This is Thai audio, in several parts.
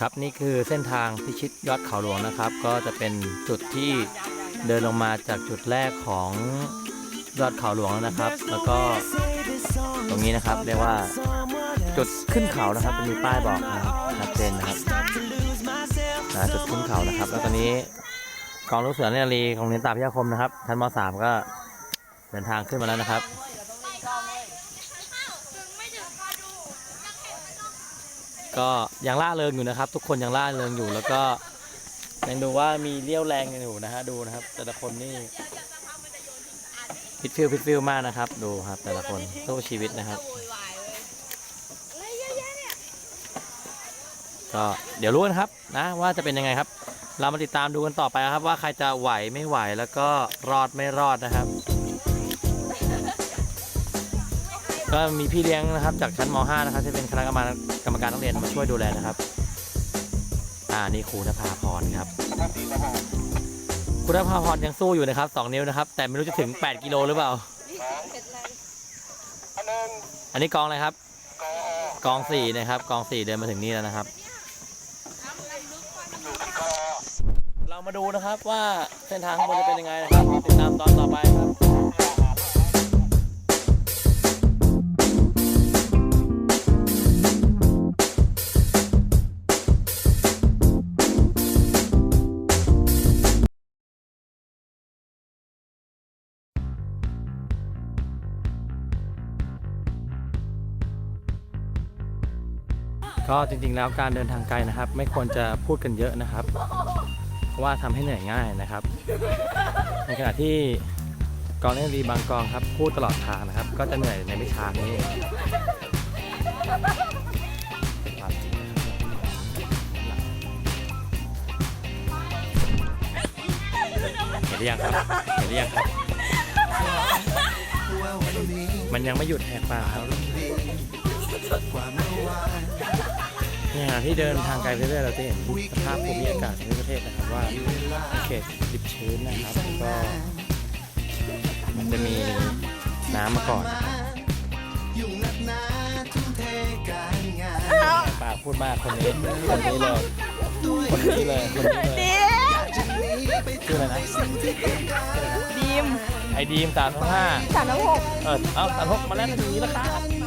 ครับนี่คือเส้นทางพิชิตยอดเขาหลวงนะครับ ก็จะเป็นจุดที่เดินลงมาจากจุดแรกของยอดเขาหลวงนะครับ แล้วก็ตรงนี้นะครับเรียกว่าจุดขึ้นเขานะครับจะมีป้ายบอกนะครับชัดเจนนะครับนะจุดขึ้นเขานะครับ แล้วตอนนี้กองลูกเสือเนตรนารีของเรียนตาพิยาคมนะครับชั้นม .3 ก็เดินทางขึ้นมาแล้วนะครับ ก็ยังล่าเริงอยู่นะครับ ทุกคนยังล่าเริงอยู่แล้วก็ยังดูว่ามีเรี่ยวแรงกันอยู่นะฮะดูนะครับ แต่ละคนนี่พิทฟิลพิทฟิลมากนะครับ ดูครับ แต่ละคนสู้ชีวิตนะครับ ก็เดี๋ยวรู้นะครับนะว่าจะเป็นยังไงครับ เรามาติดตามดูกันต่อไปครับว่าใครจะไหวไม่ไหวแล้วก็รอดไม่รอดนะครับ ก็มีพี่เลี้ยงนะครับจากชั้นม .5 นะครับที่เป็นคณะกรรมการกรรมการนักเรียนมาช่วยดูแลนะครับ อ่านี่ครูนภาพรครับครูนภาพรยังสู้อยู่นะครับ2นิ้วนะครับ แต่ไม่รู้จะถึง 8 กิโลหรือเปล่า อันนี้กองอะไรครับ กองสี่นะครับ กองสี่เดินมาถึงนี่แล้วนะครับ เรามาดูนะครับว่าเส้นทางข้างบนจะเป็นยังไงนะครับติดตามตอนต่อไปครับ ก็จริงๆแล้วการเดินทางไกลนะครับ ไม่ควรจะพูดกันเยอะนะครับ เพราะว่าทำให้เหนื่อยง่ายนะครับ ในขณะที่กองเล่นรีบางกองครับพูดตลอดทางนะครับ ก็จะเหนื่อยในไม่ช้านี้เนความจริงนะครับเห็นหรือยังครับเห็นหรือยังครับ มันยังไม่หยุดแหกปากครับ เนี่ยที่เดินทางไกลไปเรื่อยๆเราจะเห็นสภาพภูมิอากาศในประเทศนะครับว่าเขตดิบชื้นนะครับแล้วก็มันจะมีน้ำมาก่อนปากพูดมากคนนี้คนนี้เลยคนนี้เลยคนนี้เลยชื่ออะไรนะดีมไอดีมสามห้าสามน้ำหกเออเอาสามหกมาแล้วถึงนี้แล้วครับ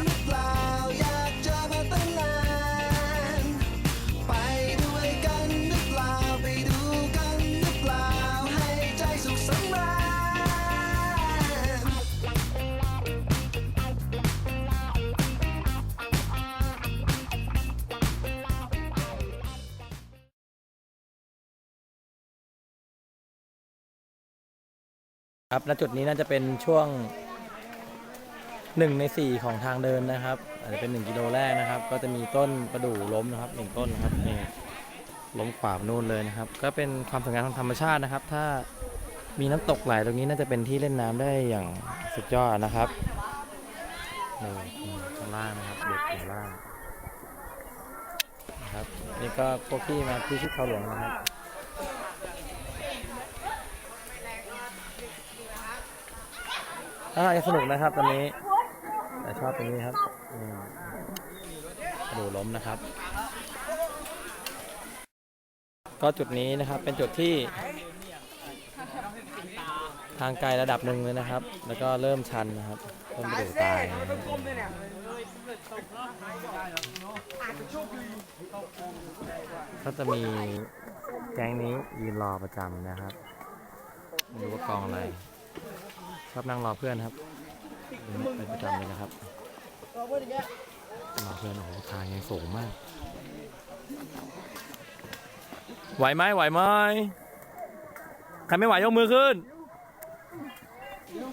ครับณจุดนี้น่าจะเป็นช่วงหนึ่งในสี่ของทางเดินนะครับ อาจจะเป็นหนึ่งกิโลแรกนะครับ ก็จะมีต้นประดู่ล้มนะครับหนึ่งต้นนะครับนี่ล้มขวาบนู่นเลยนะครับ ก็เป็นความสวยงามทางธรรมชาตินะครับ ถ้ามีน้ำตกไหลตรงนี้น่าจะเป็นที่เล่นน้ำได้อย่างสุดยอดนะครับนี่ข้างล่างนะครับเด็กอยู่ล่างนะครับนี่ก็พวกที่มาที่ชิดเขาหลวงนะครับ น่าจะสนุกนะครับตอนนี้แต่ชอบตรงนี้ครับกระดูล้มนะครับ ก็จุดนี้นะครับเป็นจุดที่ ทางไกลระดับหนึ่งเลยนะครับ แล้วก็เริ่มชันนะครับต้นกระดูตายก็จะมีแก๊งนี้ยืนรอประจำนะครับไม่รู้ว่ากองอะไร ชอบนั่งรอเพื่อนครับเป็นประจำเลยนะครับรอเพื่อนโอ้โหทางยังสูงมาก ไหวไหมไหวไหมใครไม่ไหวยกมือขึ้น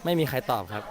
ไม่มีใครตอบครับ